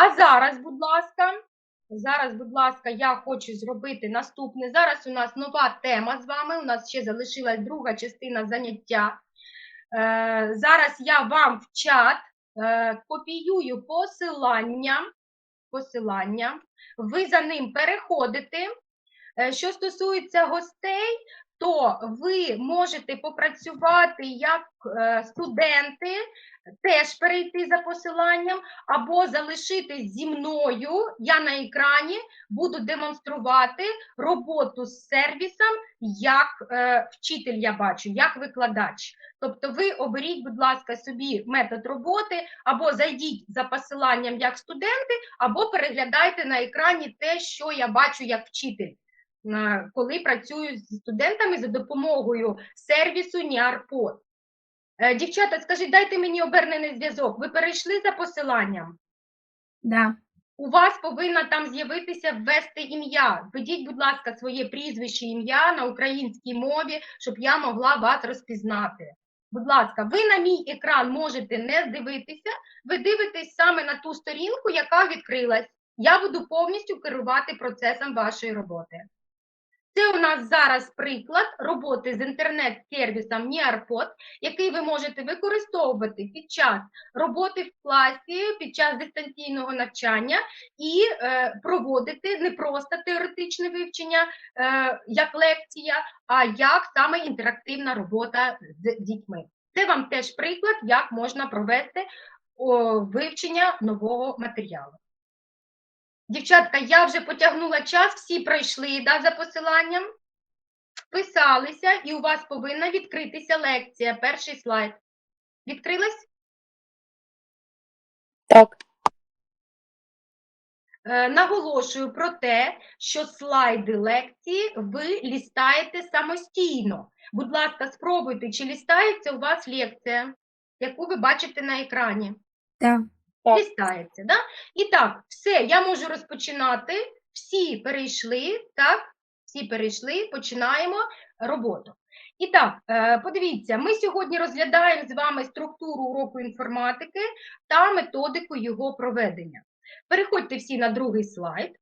А зараз, будь ласка, зараз, будь ласка, я хочу зробити наступне. Зараз у нас нова тема з вами. У нас ще залишилась друга частина заняття. Е, зараз я вам в чат е, копіюю посилання. посилання. Ви за ним переходите. Е, Що стосується гостей, то ви можете попрацювати як е, студенти, теж перейти за посиланням, або залишитись зі мною. Я на екрані буду демонструвати роботу з сервісом як е, вчитель, я бачу, як викладач. Тобто ви оберіть, будь ласка, собі метод роботи, або зайдіть за посиланням як студенти, або переглядайте на екрані те, що я бачу як вчитель коли працюю з студентами за допомогою сервісу NIARPod. Е, Дівчата, скажіть, дайте мені обернений зв'язок. Ви перейшли за посиланням? Да. У вас повинна там з'явитися ввести ім'я. Введіть, будь ласка, своє прізвище ім'я на українській мові, щоб я могла вас розпізнати. Будь ласка, ви на мій екран можете не дивитися, ви дивитесь саме на ту сторінку, яка відкрилась. Я буду повністю керувати процесом вашої роботи. Це у нас зараз приклад роботи з інтернет-сервісом NIARPod, який ви можете використовувати під час роботи в класі, під час дистанційного навчання і е, проводити не просто теоретичне вивчення, е, як лекція, а як саме інтерактивна робота з дітьми. Це вам теж приклад, як можна провести о, вивчення нового матеріалу. Дівчатка, я вже потягнула час, всі пройшли да, за посиланням, вписалися, і у вас повинна відкритися лекція. Перший слайд. Відкрилась? Так. Е, Наголошую про те, що слайди лекції ви лістаєте самостійно. Будь ласка, спробуйте, чи лістається у вас лекція, яку ви бачите на екрані. Да. Лістається, да? І так, все, я можу розпочинати. Всі перейшли, так? Всі перейшли, починаємо роботу. І так, е, подивіться, ми сьогодні розглядаємо з вами структуру уроку інформатики та методику його проведення. Переходьте всі на другий слайд.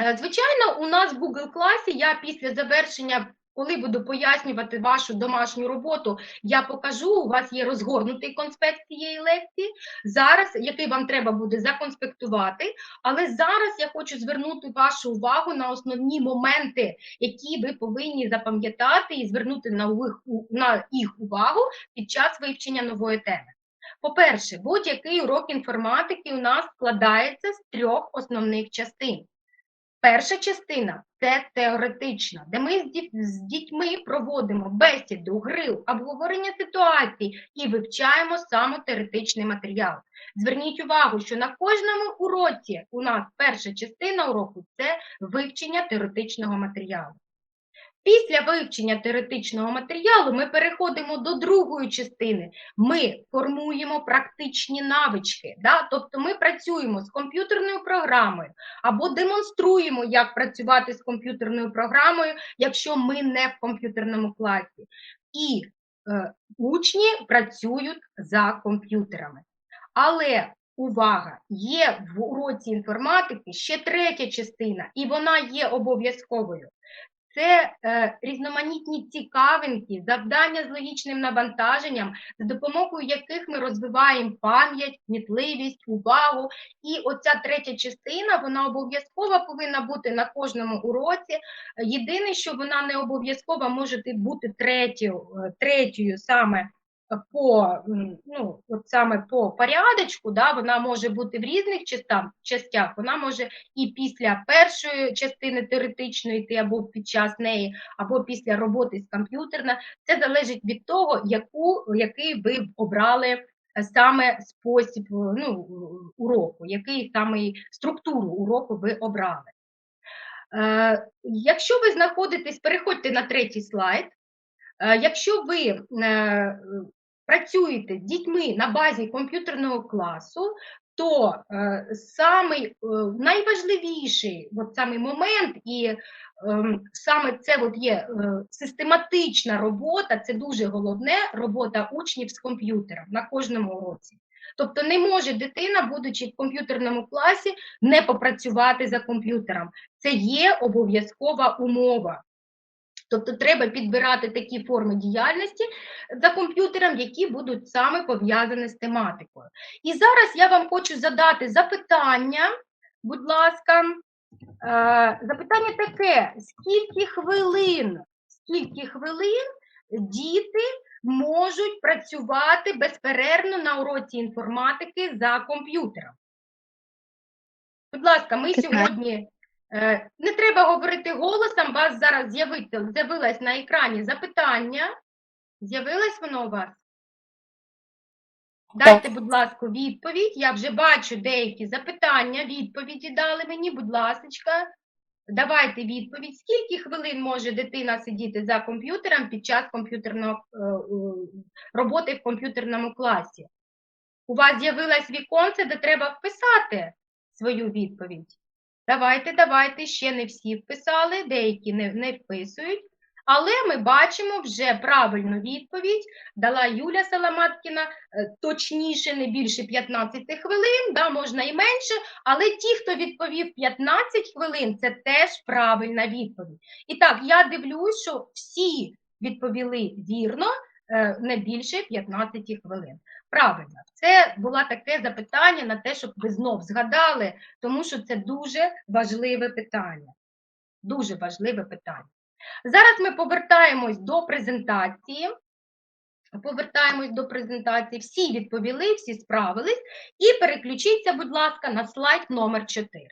Е, Звичайно, у нас в Google класі я після завершення, коли буду пояснювати вашу домашню роботу, я покажу, у вас є розгорнутий конспект цієї лекції, зараз, який вам треба буде законспектувати. Але зараз я хочу звернути вашу увагу на основні моменти, які ви повинні запам'ятати і звернути на їх, увагу під час вивчення нової теми. По-перше, будь-який урок інформатики у нас складається з трьох основних частин. Перша частина це теоретична, де ми з, діт- з дітьми проводимо бесіду, гри, обговорення ситуацій і вивчаємо саме теоретичний матеріал. Зверніть увагу, що на кожному уроці у нас перша частина уроку це вивчення теоретичного матеріалу. Після вивчення теоретичного матеріалу ми переходимо до другої частини. Ми формуємо практичні навички, да? тобто ми працюємо з комп'ютерною програмою або демонструємо, як працювати з комп'ютерною програмою, якщо ми не в комп'ютерному класі. І е, учні працюють за комп'ютерами. Але увага, є в уроці інформатики ще третя частина, і вона є обов'язковою. Це е, різноманітні цікавинки, завдання з логічним навантаженням, за допомогою яких ми розвиваємо пам'ять, кмітливість, увагу. І оця третя частина, вона обов'язково повинна бути на кожному уроці. Єдине, що вона не обов'язково може бути третьою, е, третьою саме по, ну, от саме по порядочку, да, вона може бути в різних частам, частях, вона може і після першої частини теоретичної йти, або під час неї, або після роботи з комп'ютерна. Це залежить від того, яку, який ви обрали е, саме спосіб е, ну, уроку, який саме структуру уроку ви обрали. Е, якщо ви знаходитесь, переходьте на третій слайд. Е, Якщо ви працюєте з дітьми на базі комп'ютерного класу, то е, самий е, найважливіший от самий момент, і ем, саме це от є е, систематична робота, це дуже головне робота учнів з комп'ютером на кожному уроці. Тобто не може дитина, будучи в комп'ютерному класі, не попрацювати за комп'ютером. Це є обов'язкова умова. Тобто треба підбирати такі форми діяльності за комп'ютером, які будуть саме пов'язані з тематикою. І зараз я вам хочу задати запитання, будь ласка. Е, Запитання таке: скільки хвилин, скільки хвилин діти можуть працювати безперервно на уроці інформатики за комп'ютером? Будь ласка, ми сьогодні не треба говорити голосом, вас зараз з'явилось на екрані запитання. З'явилось воно у вас? Дайте, будь ласка, відповідь. Я вже бачу деякі запитання, відповіді дали мені, будь ласка. Давайте відповідь. Скільки хвилин може дитина сидіти за комп'ютером під час комп'ютерного е, е, роботи в комп'ютерному класі? У вас з'явилось віконце, де треба вписати свою відповідь. Давайте, давайте, ще не всі вписали, деякі не, не вписують. Але ми бачимо вже правильну відповідь. Дала Юля Саламаткіна, е, точніше, не більше 15 хвилин, да, можна і менше, але ті, хто відповів 15 хвилин, це теж правильна відповідь. І так, я дивлюсь, що всі відповіли вірно, не більше 15 хвилин. Правильно, це було таке запитання на те, щоб ви знов згадали, тому що це дуже важливе питання. Дуже важливе питання. Зараз ми повертаємось до презентації. Повертаємось до презентації. Всі відповіли, всі справились. І переключіться, будь ласка, на слайд номер 4.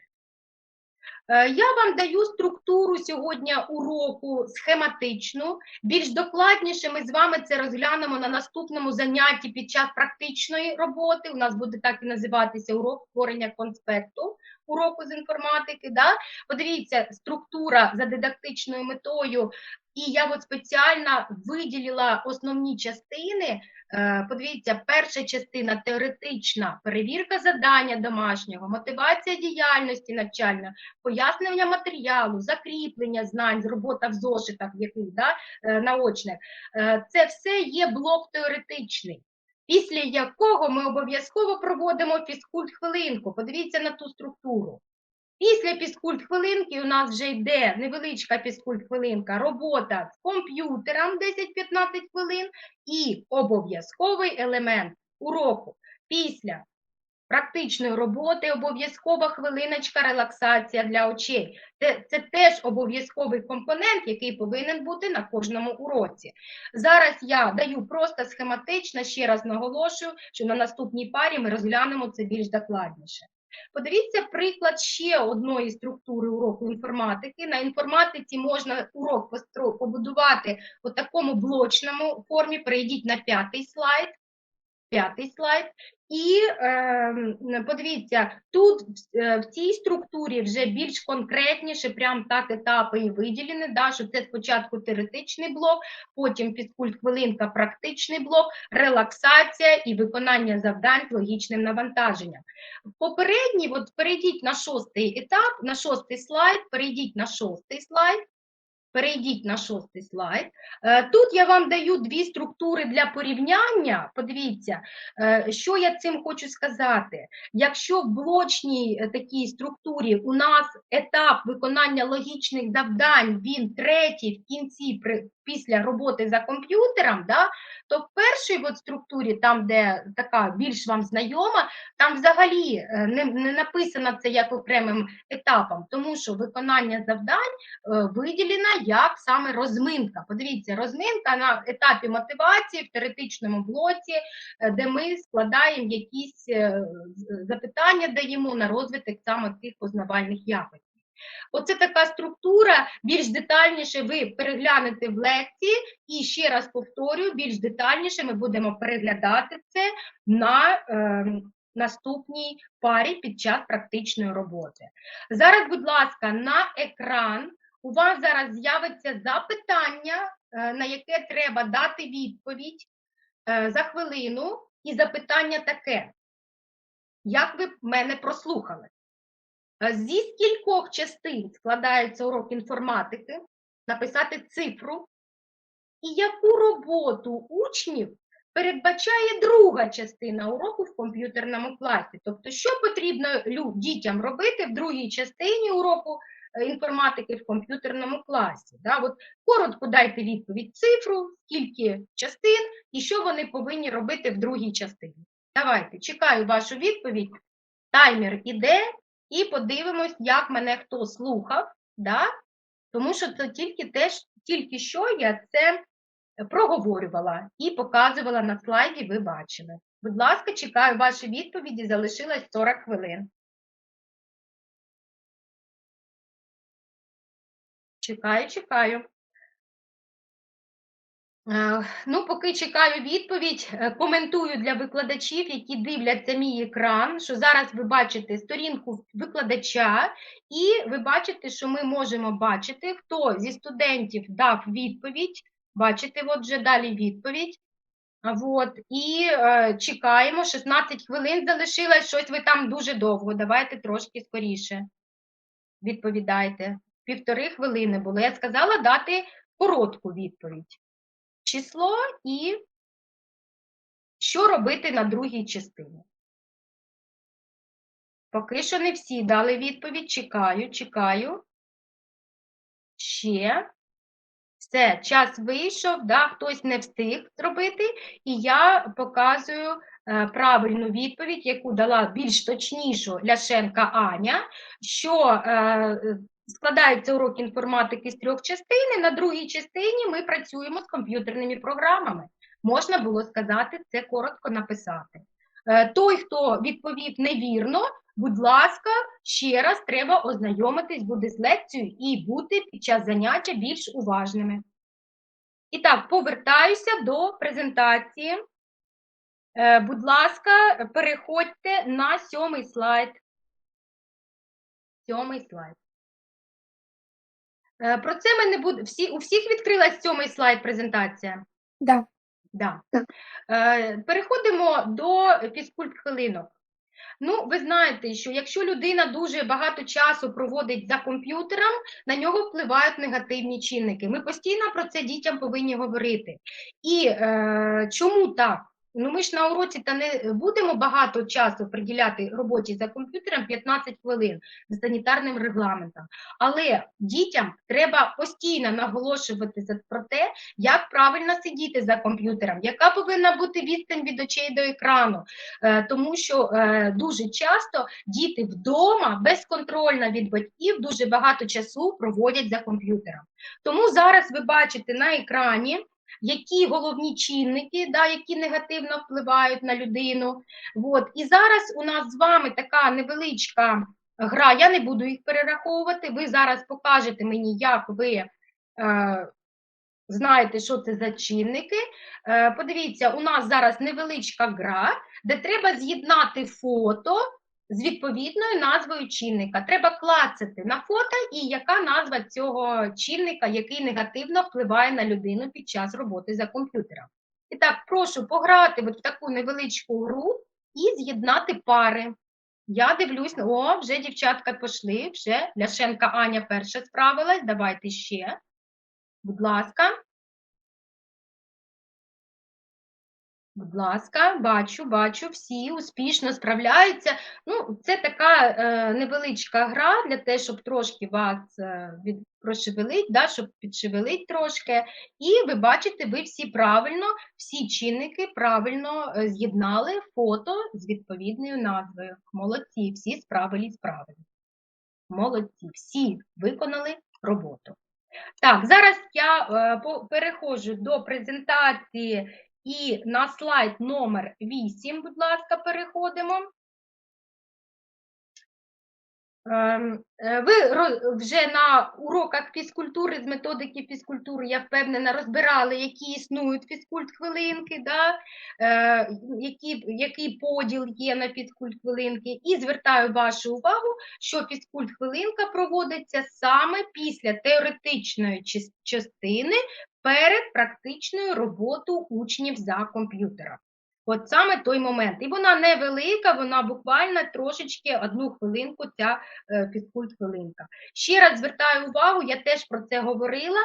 Е, Я вам даю структуру сьогодні уроку схематичну. Більш докладніше ми з вами це розглянемо на наступному занятті під час практичної роботи. У нас буде так і називатися урок створення конспекту уроку з інформатики. Да? Подивіться, структура за дидактичною метою. І я от спеціально виділила основні частини. Е, Подивіться, перша частина теоретична перевірка завдання домашнього, мотивація діяльності навчальної, пояснення матеріалу, закріплення знань, робота в зошитах, яких да, е, наочних. Е, Це все є блок теоретичний, після якого ми обов'язково проводимо фізкульт-хвилинку. Подивіться на ту структуру. Після фізкульт-хвилинки у нас вже йде невеличка фізкульт-хвилинка, робота з комп'ютером 10-15 хвилин і обов'язковий елемент уроку. Після практичної роботи обов'язкова хвилиночка релаксація для очей. Це, це теж обов'язковий компонент, який повинен бути на кожному уроці. Зараз я даю просто схематично, ще раз наголошую, що на наступній парі ми розглянемо це більш докладніше. Подивіться приклад ще одної структури уроку інформатики. На інформатиці можна урок побудувати у такому блочному формі. Перейдіть на п'ятий слайд. П'ятий слайд. І е, подивіться, тут е, в цій структурі вже більш конкретніше, прям так етапи і виділені, да, що це спочатку теоретичний блок, потім фізкульт-хвилинка, практичний блок, релаксація і виконання завдань з логічним навантаженням. Попередній, от перейдіть на шостий етап, на шостий слайд, перейдіть на шостий слайд. Перейдіть на шостий слайд. Е, Тут я вам даю дві структури для порівняння. Подивіться, е, що я цим хочу сказати. Якщо в блочній е, такій структурі у нас етап виконання логічних завдань, він третій в кінці після роботи за комп'ютером, да, то в першій от структурі, там, де така більш вам знайома, там взагалі не, не написано це як окремим етапом, тому що виконання завдань виділена як саме розминка. Подивіться, розминка на етапі мотивації в теоретичному блоці, е, де ми складаємо якісь е, запитання, даємо на розвиток саме цих познавальних якостей. Оце така структура, більш детальніше ви переглянете в лекції, і ще раз повторюю, більш детальніше ми будемо переглядати це на е, наступній парі під час практичної роботи. Зараз, будь ласка, на екран у вас зараз з'явиться запитання, е, на яке треба дати відповідь е, за хвилину, і запитання таке: як ви мене прослухали? Е, Зі скількох частин складається урок інформатики, написати цифру, і яку роботу учнів передбачає друга частина уроку в комп'ютерному класі. Тобто, що потрібно дітям робити в другій частині уроку інформатики в комп'ютерному класі? Да? От коротко дайте відповідь цифру, скільки частин і що вони повинні робити в другій частині. Давайте, чекаю вашу відповідь. Таймер іде, і подивимось, як мене хто слухав. Да? Тому що це тільки теж, тільки що я це проговорювала і показувала на слайді, ви бачили. Будь ласка, чекаю ваші відповіді, залишилось 40 хвилин. Чекаю, чекаю. Е, Ну, поки чекаю відповідь, е, коментую для викладачів, які дивляться мій екран, що зараз ви бачите сторінку викладача, і ви бачите, що ми можемо бачити, хто зі студентів дав відповідь. Бачите, от вже далі відповідь. От, і е, чекаємо, 16 хвилин залишилось, щось ви там дуже довго. Давайте трошки скоріше. Відповідайте. Півтори хвилини було. Я сказала дати коротку відповідь. Число і що робити на другій частині. Поки що не всі дали відповідь. Чекаю, чекаю. Ще. Все, час вийшов, да, хтось не встиг зробити, і я показую е, правильну відповідь, яку дала більш точнішу Ляшенка Аня, що е, складається урок інформатики з трьох частин, і на другій частині ми працюємо з комп'ютерними програмами. Можна було сказати це коротко написати. Е, той, хто відповів невірно, будь ласка, ще раз треба ознайомитись буде з лекцією і бути під час заняття більш уважними. І так, повертаюся до презентації. Е, Будь ласка, переходьте на сьомий слайд. Сьомий слайд. Е, Про це ми не буде. Всі, у всіх відкрилась сьомий слайд презентація? Да. Да. Так. Е, Переходимо до фізкульт хвилинок. Ну, ви знаєте, що якщо людина дуже багато часу проводить за комп'ютером, на нього впливають негативні чинники. Ми постійно про це дітям повинні говорити. І е, чому так? Ну, ми ж на уроці та не будемо багато часу приділяти роботі за комп'ютером 15 хвилин за санітарним регламентом. Але дітям треба постійно наголошувати про те, як правильно сидіти за комп'ютером, яка повинна бути відстань від очей до екрану, Е, тому що е, дуже часто діти вдома безконтрольно від батьків дуже багато часу проводять за комп'ютером. Тому зараз ви бачите на екрані. Які головні чинники, да, які негативно впливають на людину. От. І зараз у нас з вами така невеличка гра, я не буду їх перераховувати. Ви зараз покажете мені, як ви е, знаєте, що це за чинники. Е, подивіться, у нас зараз невеличка гра, де треба з'єднати фото з відповідною назвою чинника. Треба клацати на фото і яка назва цього чинника, який негативно впливає на людину під час роботи за комп'ютером. І так, прошу пограти от в таку невеличку гру і з'єднати пари. Я дивлюсь, о, вже дівчатка пішли, вже Ляшенка Аня перша справилась. Давайте ще. Будь ласка. Будь ласка, бачу, бачу, всі успішно справляються. Ну, це така е, невеличка гра для того, щоб трошки вас е, від, прошевелить, да, щоб підшевелить трошки. І ви бачите, ви всі правильно, всі чинники правильно е, з'єднали фото з відповідною назвою. Молодці, всі справились правильно. Молодці, всі виконали роботу. Так, зараз я е, переходжу до презентації і на слайд номер 8, будь ласка, переходимо. Ем, е, Ви вже на уроках фізкультури з методики фізкультури, я впевнена, розбирали, які існують фізкульт-хвилинки, да? е, які, який поділ є на фізкульт-хвилинки. І звертаю вашу увагу, що фізкульт-хвилинка проводиться саме після теоретичної частини перед практичною роботою учнів за комп'ютером. От саме той момент. І вона невелика, вона буквально трошечки одну хвилинку, ця е, фізкульт-хвилинка. Ще раз звертаю увагу, я теж про це говорила.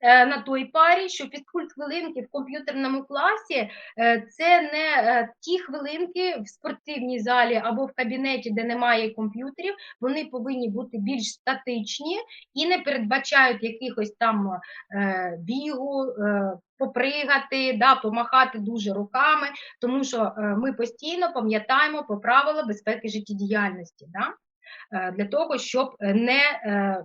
Е, на той парі, що фізкульт хвилинки в комп'ютерному класі е, це не е, ті хвилинки в спортивній залі або в кабінеті, де немає комп'ютерів. Вони повинні бути більш статичні і не передбачають якихось там бігу, попригати, да, помахати дуже руками, тому що ми постійно пам'ятаємо про правила безпеки життєдіяльності. Да? Для того, щоб не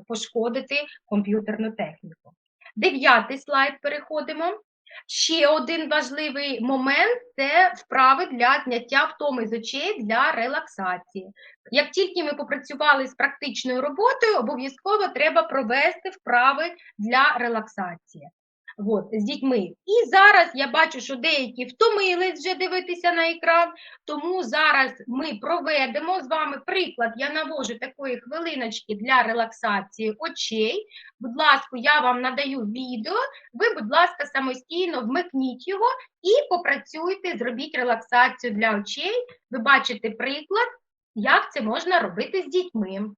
пошкодити комп'ютерну техніку. Дев'ятий слайд переходимо. Ще один важливий момент це вправи для зняття втоми з очей для релаксації. Як тільки ми попрацювали з практичною роботою, обов'язково треба провести вправи для релаксації. От, з дітьми. І зараз я бачу, що деякі втомились вже дивитися на екран, тому зараз ми проведемо з вами приклад. Я навожу такої хвилиночки для релаксації очей. Будь ласка, я вам надаю відео. Ви, будь ласка, самостійно вмикніть його і попрацюйте, зробіть релаксацію для очей. Ви бачите приклад, як це можна робити з дітьми.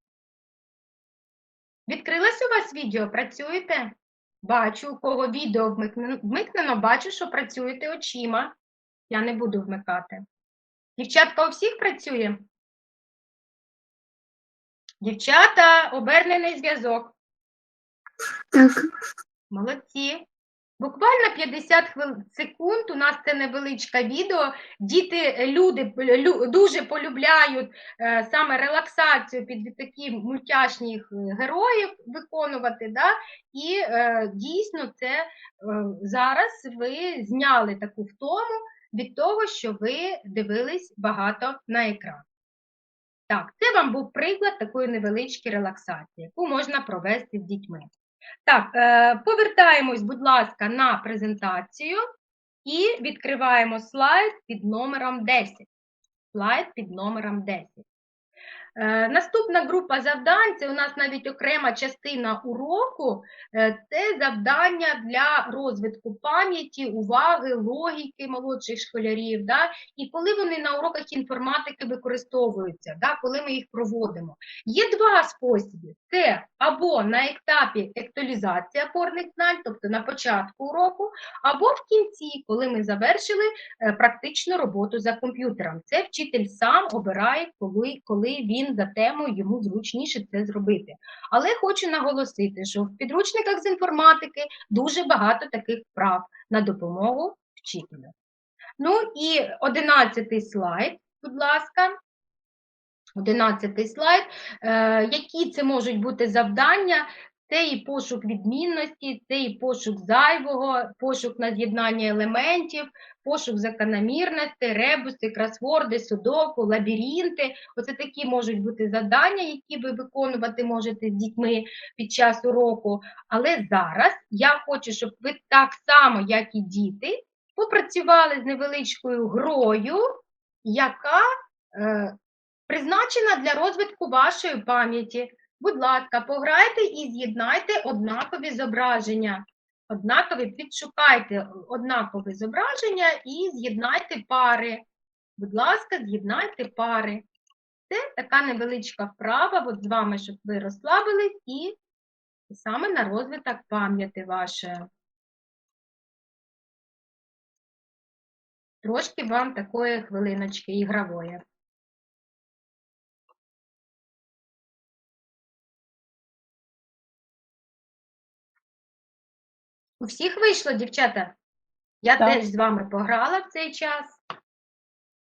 Відкрилось у вас відео? Працюєте? Бачу, у кого відео вмикнено, бачу, що працюєте очима. Я не буду вмикати. Дівчатка у всіх працює? Дівчата, обернений зв'язок. Так, Молодці. Буквально 50 секунд. У нас це невеличке відео. Діти, люди дуже полюбляють е, саме релаксацію під такі мультяшних е, героїв виконувати. Да? І е, дійсно це зараз ви зняли таку втому від того, що ви дивились багато на екран. Так, це вам був приклад такої невеличкої релаксації, яку можна провести з дітьми. Так, е, повертаємось, будь ласка, на презентацію і відкриваємо слайд під номером 10. Слайд під номером 10. Е, Наступна група завдань це у нас навіть окрема частина уроку. е, Це завдання для розвитку пам'яті, уваги, логіки молодших школярів. Да? І коли вони на уроках інформатики використовуються, да? коли ми їх проводимо. Є два способи: це або на етапі актуалізації опорних знань, тобто на початку уроку, або в кінці, коли ми завершили е, практичну роботу за комп'ютером. Це вчитель сам обирає, коли, коли він за темою йому зручніше це зробити. Але хочу наголосити, що в підручниках з інформатики дуже багато таких вправ на допомогу вчителю. Ну і одинадцятий слайд, будь ласка. Одинадцятий слайд. Е, які це можуть бути завдання? Це і пошук відмінності, це і пошук зайвого, пошук на з'єднання елементів, пошук закономірностей, ребуси, кросворди, судоку, лабіринти. Оце такі можуть бути завдання, які ви виконувати можете з дітьми під час уроку. Але зараз я хочу, щоб ви так само, як і діти, попрацювали з невеличкою грою, яка е, призначена для розвитку вашої пам'яті. Будь ласка, пограйте і з'єднайте однакові зображення. Однакові, підшукайте однакові зображення і з'єднайте пари. Будь ласка, з'єднайте пари. Це така невеличка вправа от з вами, щоб ви розслабились і саме на розвиток пам'яті вашої. Трошки вам такої хвилиночки ігрової. У всіх вийшло, дівчата? Я Так. теж з вами пограла в цей час.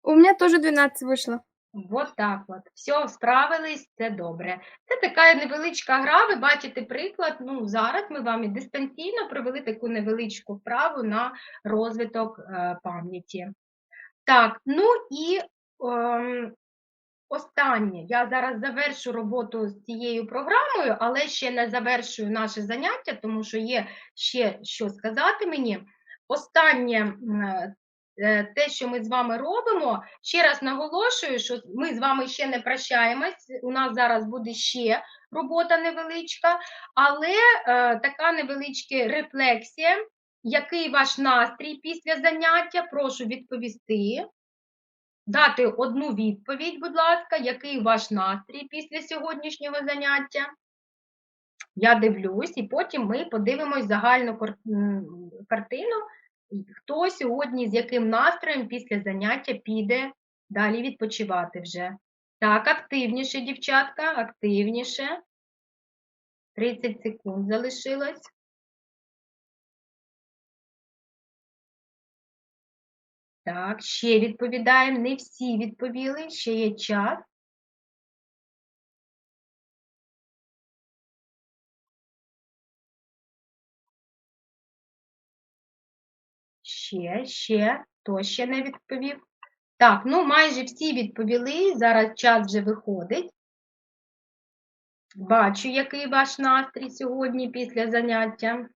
у меня тоже 12 вышло. Вот так от. Все, справились, це добре. Це така невеличка гра, ви бачите приклад. Ну, зараз ми вам і дистанційно провели таку невеличку вправу на розвиток е, пам'яті. Так, ну і ем, останнє. Я зараз завершу роботу з цією програмою, але ще не завершую наше заняття, тому що є ще що сказати мені. Останнє е, те, що ми з вами робимо, ще раз наголошую, що ми з вами ще не прощаємось. У нас зараз буде ще робота невеличка, але е, така невеличка рефлексія. Який ваш настрій після заняття? Прошу відповісти. Дати одну відповідь, будь ласка, який ваш настрій після сьогоднішнього заняття? Я дивлюсь, і потім ми подивимось загальну картину, хто сьогодні з яким настроєм після заняття піде далі відпочивати вже. Так, активніше, дівчатка, активніше. 30 секунд залишилось. Так, ще відповідаємо. Не всі відповіли, ще є час. Ще, ще, хто ще не відповів? Так, ну майже всі відповіли. Зараз час вже виходить. Бачу, який ваш настрій сьогодні після заняття.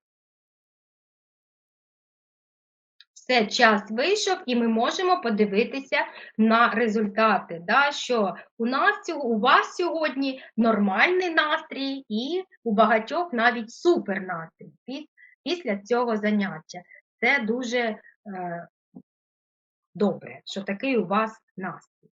Все, час вийшов, і ми можемо подивитися на результати. Да, що у нас у вас сьогодні нормальний настрій, і у багатьох навіть супер настрій пі- після цього заняття. Це дуже е, добре, що такий у вас настрій.